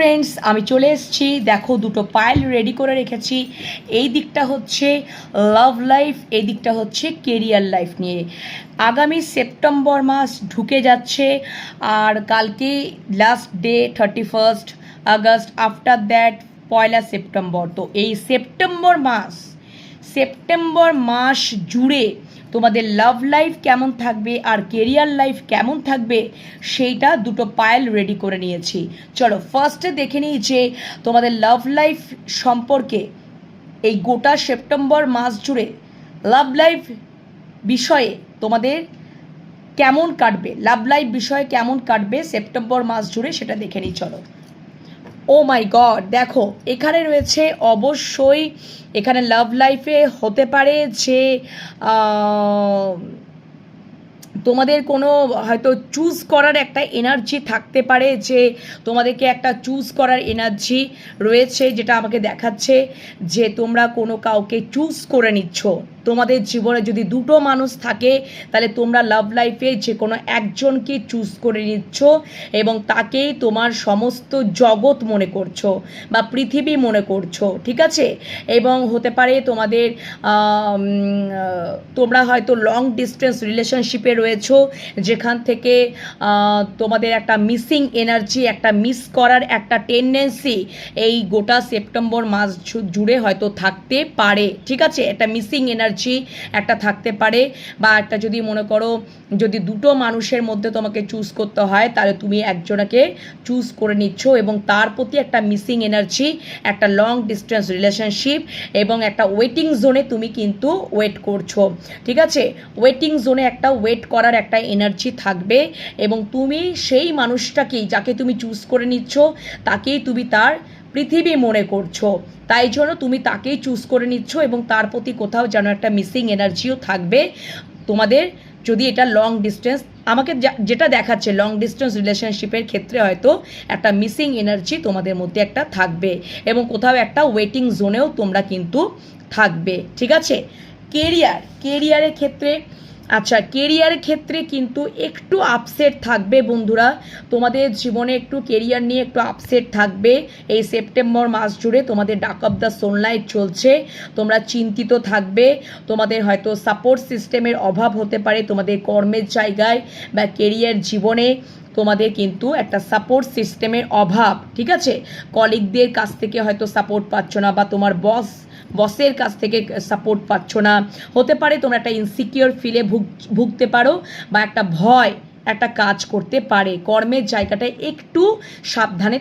Friends আমি চলে এসেছি। দেখো, দুটো পাইল রেডি করে রেখেছি। এই দিকটা হচ্ছে লাভ লাইফ এই দিকটা হচ্ছে কেরিয়ার লাইফ নিয়ে। আগামী সেপ্টেম্বর মাস ঢুকে যাচ্ছে, আর কালকে last day thirty first August after that Poila September. তো এই সেপ্টেম্বর মাস সেপ্টেম্বর মাস জুড়ে তোমাদের লাভ লাইফ কেমন থাকবে আর কেরিয়ার লাইফ কেমন থাকবে, সেইটা দুটো পায়েল রেডি করে নিয়েছি। চলো ফার্স্টে দেখে নিই যে তোমাদের লাভ লাইফ সম্পর্কে এই গোটা সেপ্টেম্বর মাস জুড়ে লাভ লাইফ বিষয়ে তোমাদের কেমন কাটবে লাভ লাইফ বিষয়ে কেমন কাটবে সেপ্টেম্বর মাস জুড়ে সেটা দেখে নিই, চলো। ও মাই গড, দেখো, এখানে রয়েছে অবশ্যই এখানে লাভ লাইফে হতে পারে যে তোমাদের কোনো হয়তো চুজ করার একটা এনার্জি থাকতে পারে যে, তোমাদেরকে একটা চুজ করার এনার্জি রয়েছে যেটা আমাকে দেখাচ্ছে যে তোমরা কোনো কাউকে চুজ করে নিচ্ছ। তোমাদের জীবনে যদি দুটো মানুষ থাকে, তাহলে তোমরা লাভ লাইফে যে কোনো একজনকে চুজ করে নিচ্ছ এবং তাকেই তোমার সমস্ত জগৎ মনে করছ বা পৃথিবী মনে করছ, ঠিক আছে? এবং হতে পারে তোমাদের তোমরা হয়তো লং ডিস্টেন্স রিলেশনশিপে রয়েছো, যেখান থেকে তোমাদের একটা মিসিং এনার্জি একটা মিস করার একটা টেন্ডেন্সি এই গোটা সেপ্টেম্বর মাস জুড়ে হয়তো থাকতে পারে, ঠিক আছে? একটা মিসিং এনার্জি একটা থাকতে পারে বা একটা যদি মনে করো যদি দুটো মানুষের মধ্যে তোমাকে চুজ করতে হয়, তাহলে তুমি একজনকে চুজ করে নিচ্ছ এবং তার প্রতি একটা মিসিং এনার্জি একটা লং ডিস্টেন্স রিলেশনশিপ এবং একটা ওয়েটিং জোনে তুমি কিন্তু ওয়েট করছ, ঠিক আছে? ওয়েটিং জোনে একটা ওয়েট করার একটা এনার্জি থাকবে এবং তুমি সেই মানুষটাকেই, যাকে তুমি চুজ করে নিচ্ছ, তাকেই তুমি তার পৃথিবী মনে করছ। তাই জন্য তুমি তাকেই চুজ করে নিচ্ছ এবং তার প্রতি কোথাও যেন একটা মিসিং এনার্জিও থাকবে। তোমাদের যদি এটা লং ডিস্টেন্স আমাকে যেটা দেখাচ্ছে লং ডিস্টেন্স রিলেশনশিপের ক্ষেত্রে হয়তো একটা মিসিং এনার্জি তোমাদের মধ্যে একটা থাকবে এবং কোথাও একটা ওয়েটিং জোনেও তোমরা কিন্তু থাকবে। ঠিক আছে? কেরিয়ার কেরিয়ারের ক্ষেত্রে আচ্ছা কেরিয়ার ক্ষেত্রে কিন্তু একটু আপসেট থাকবে বন্ধুরা। তোমাদের জীবনে একটু কেরিয়ার নিয়ে একটু আপসেট থাকবে। এই সেপ্টেম্বর মাস জুড়ে তোমাদের ডাক অফ দ্য সোনলাইট চলছে। তোমরা চিন্তিত থাকবে। তোমাদের হয়তো সাপোর্ট সিস্টেমের অভাব হতে পারে তোমাদের কর্মের জায়গায় বা কেরিয়ার জীবনে। তোমাদের কিন্তু একটা সাপোর্ট সিস্টেমের অভাব, ঠিক আছে? কলিগদের কাছ থেকে হয়তো সাপোর্ট পাচ্ছ না বা তোমার বস বসের কাছ থেকে সাপোর্ট পাচ্ছ না। হতে পারে তোমরা একটা ইনসিকিওর ফিলে ভুগ, ভুগতে পারো বা একটা ভয়, একটা কাজ করতে পারে। কর্মের জায়গাটা একটু সাবধানে